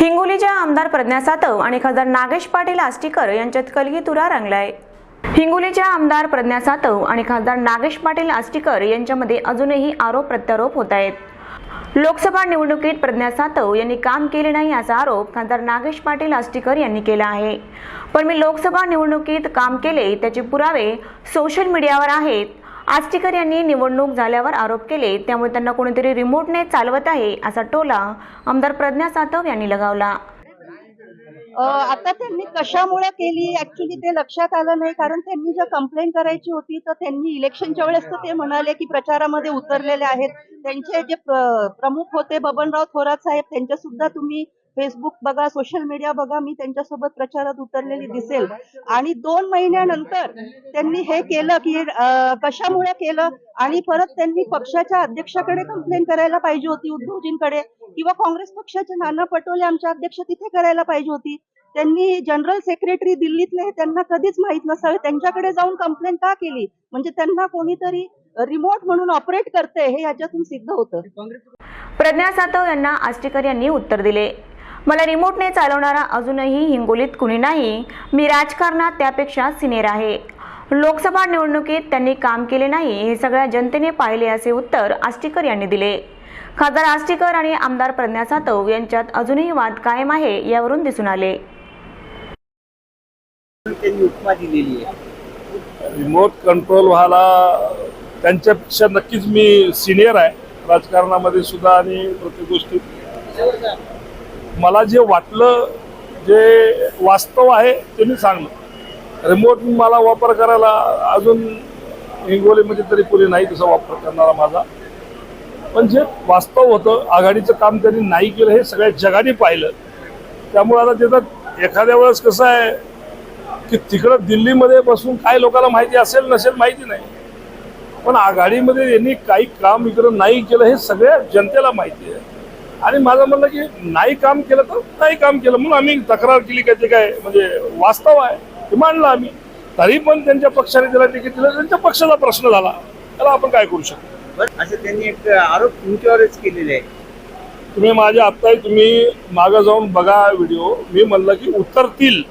हिंगोलीच्या आमदार प्रज्ञा सातव आणि खासदार नागेश पाटील आष्टीकर यांच्यात कलगी तुरा रंगलाय. हिंगोलीच्या आमदार प्रज्ञा सातव आणि खासदार नागेश पाटील आष्टीकर यांच्यामध्ये अजूनही आरोप प्रत्यारोप होत आहेत लोकसभा निवडणुकीत प्रज्ञा सातव यांनी काम केले नाही असा आरोप खासदार नागेश पाटील आष्टीकर यांनी केला आहे. पण मी लोकसभा निवडणुकीत काम केले त्याचे पुरावे सोशल मीडियावर आहेत. आष्टीकर यांनी निवडणूक झाल्यावर आरोप केले. त्यामुळे त्यांना कोणीतरी रिमोटने चालवत आहे असा टोला आमदार प्रज्ञा सातव यांनी लगावला. आता त्यांनी कशामुळे केली? ऍक्च्युली ते लक्षात आलं नाही. कारण त्यांनी जर कंप्लेंट करायची होती तर त्यांनी इलेक्शनच्या वेळेस तर ते म्हणाले की प्रचारामध्ये उतरलेले आहेत. त्यांचे जे प्रमुख होते बबनराव थोरात साहेब त्यांच्या सुद्धा तुम्ही फेसबुक बघा सोशल मीडिया बघा मी त्यांच्यासोबत प्रचारात उतरलेली दिसेल. आणि दोन महिन्यानंतर त्यांनी हे केलं की कशामुळे केलं? आणि परत त्यांनी पक्षाच्या अध्यक्षाकडे कंप्लेंट करायला पाहिजे होती उद्धवजींकडे. किंवा काँग्रेस पक्षाचे नाना पटोले आमच्या अध्यक्ष तिथे करायला पाहिजे होती. त्यांनी जनरल सेक्रेटरी दिल्लीतले हे त्यांना कधीच माहीत नसावे. त्यांच्याकडे जाऊन कंप्लेंट का केली? म्हणजे त्यांना कोणीतरी रिमोट म्हणून ऑपरेट करते हे याच्यातून सिद्ध होतं. प्रज्ञा सातव यांना आष्टीकर यांनी उत्तर दिले. मला रिमोटने चालवणारा अजूनही हिंगोलीत कुणी नाही मी राजकारणात त्यापेक्षा सिनियर आहे. लोकसभा निवडणुकीत त्यांनी काम केले नाही हे सगळ्या जनतेने पाहिले असे उत्तर आष्टीकर यांनी दिले. खासदार आष्टीकर आणि आमदार प्रज्ञा सातव यांच्यात अजूनही वाद कायम आहे यावरून दिसून आले. रिमोट कंट्रोल व्हायला त्यांच्यापेक्षा नक्कीच मी सिनियर आहे. राजकारणामध्ये सुद्धा आणि प्रत्येक गोष्टीत मला जे वाटलं जे वास्तव आहे ते मी सांगलं रिमोट मला वापर करायला अजून हिंगोलीमध्ये तरी कोणी नाही तसा वापर करणारा माझा. पण जे वास्तव होतं आघाडीचं काम त्यांनी नाही केलं हे सगळ्या जगाने पाहिलं. त्यामुळे आता त्याचं एखाद्या वेळेस कसं आहे की तिकडं दिल्लीमध्ये बसून काय लोकांना माहिती असेल नसेल माहिती नाही. पण आघाडीमध्ये यांनी काही काम इकडं नाही केलं हे सगळ्या जनतेला माहिती आहे. आणि माझं म्हणणं की नाही काम केलं तर नाही काम केलं म्हणून आम्ही तक्रार केली काय ते काय म्हणजे वास्तव आहे ते मांडलं आम्ही. तरी पण त्यांच्या पक्षाने त्याला तिकीट दिलं त्यांच्या पक्षाचा प्रश्न झाला. त्याला आपण काय करू शकतो? असं त्यांनी एक आरोप तुमच्यावरच केलेले आहे. तुम्ही माझ्या आत्ताही तुम्ही मागं जाऊन बघा व्हिडिओ. मी म्हणलं की उतरतील.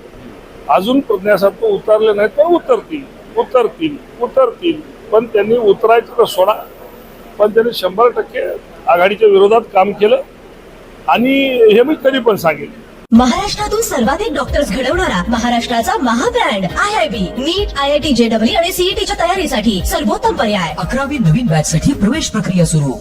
अजून प्रज्ञासारखं उतरले नाही तर उतरतील. उतरतील. उतरतील. पण त्यांनी उतरायचं तर सोडा. पण त्यांनी शंभर टक्के आघाडीच्या विरोधात काम केलं. आणि हे मी कधी पण सांगेन. महाराष्ट्रातून सर्वाधिक डॉक्टर्स घडवणारा महाराष्ट्राचा महाब्रँड I I B NEET I I T JW आणि सीईटीच्या तयारीसाठी सर्वोत्तम पर्याय. अकरावी नवीन बॅच साठी प्रवेश प्रक्रिया सुरू.